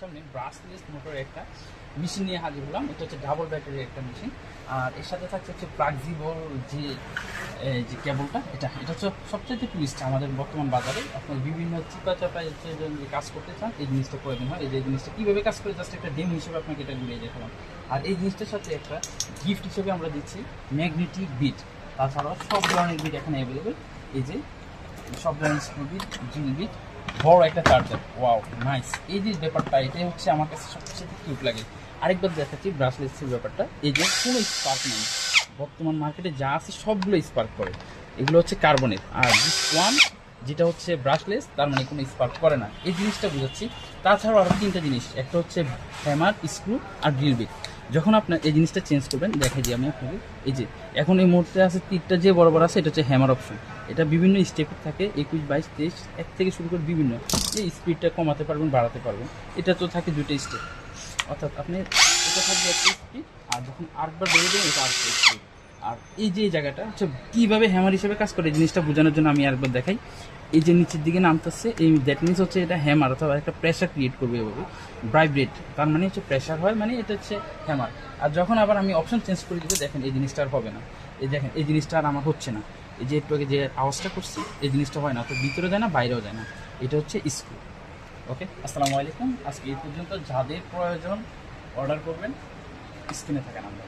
সামনে ব্রাসলেস মোটরের একটা মেশিন নিয়ে হাজির হলাম। এটা হচ্ছে ডাবল ব্যাটারির একটা মেশিন আর এর সাথে থাকছে হচ্ছে ফ্লাক্সিবল যে যে কেবলটা এটা। এটা হচ্ছে সবচেয়ে টুইস্ট আমাদের বর্তমান বাজারে। আপনার বিভিন্ন চিপা চাপা যে কাজ করতে চান, এই জিনিসটা প্রয়োজন হয় এই যে জিনিসটা কীভাবে কাজ করে জাস্ট একটা ডেম হিসেবে আপনাকে এটা ঘুরিয়ে দেখালাম। আর এই জিনিসটার সাথে একটা গিফট হিসেবে আমরা দিচ্ছি ম্যাগনেটিক বিট তাছাড়াও সব ধরনের বিট এখানে অ্যাভেলেবেল এই যে সব ধরনের স্ক্রু বিট ড্রিল বিট বড় একটা চার্জার ওয়াও নাইস এই যে ব্যাপারটা, এটাই হচ্ছে আমার কাছে সবচেয়ে কিউট লাগে। আরেকবার দেখাচ্ছি ব্রাসলেটসের ব্যাপারটা। এই যে কোনো স্পার্ক নেই। বর্তমান মার্কেটে যা আছে সবগুলো স্পার্ক করে। এগুলো হচ্ছে কার্বনের আর দিস ওয়ান যেটা হচ্ছে ব্রাশলেস তার মানে কোনো স্পার্ক করে না। এই জিনিসটা বুঝাচ্ছি। তাছাড়াও আরও তিনটা জিনিস। একটা হচ্ছে হ্যামার স্ক্রু আর ড্রিল বিট যখন আপনার এই জিনিসটা চেঞ্জ করবেন, দেখাই দিই আমি আপনাকে। এই যে, এখন এই মুহূর্তে আছে তীরটা যে বরাবর আছে, এটা হচ্ছে হ্যামার অপশন এটা বিভিন্ন স্টেপ থাকে, একুশ, বাইশ, তেইশ, এক থেকে শুরু করে বিভিন্ন। এই স্পিডটা কমাতে পারবেন, বাড়াতে পারবেন। এটা তো থাকে দুটো স্টেপ অর্থাৎ আপনি এটা থাকবে একটা স্পিড আর যখন আরেকবার বেড়ে দেবেন, এটা আরেকটা স্পিড আর এই যে জায়গাটা, হচ্ছে কীভাবে হ্যামার হিসেবে কাজ করে, এই জিনিসটা বোঝানোর জন্য আমি আরেকবার দেখাই। এই যে নিচের দিকে নামতেছে, এই দ্যাট মিনস হচ্ছে এটা হ্যামার অথবা একটা প্রেশার ক্রিয়েট করবে এভাবে। ভাইব্রেট তার মানে হচ্ছে প্রেশার হয় মানে এটা হচ্ছে হ্যামার আর যখন আবার আমি অপশন চেঞ্জ করে দিতে, দেখেন এই জিনিসটা আর হবে না। এই দেখেন, এই জিনিসটা আর আমার হচ্ছে না। এই যে একটু আগে যে আওয়াজটা করছি, এই জিনিসটা হয় না, তো ভিতরে যায় না, বাইরেও যায় না। এটা হচ্ছে স্ক্রু ওকে আসসালামু আলাইকুম। আজকে এই পর্যন্ত যাদের প্রয়োজন অর্ডার করবেন স্ক্রিনে থাকা নাম্বার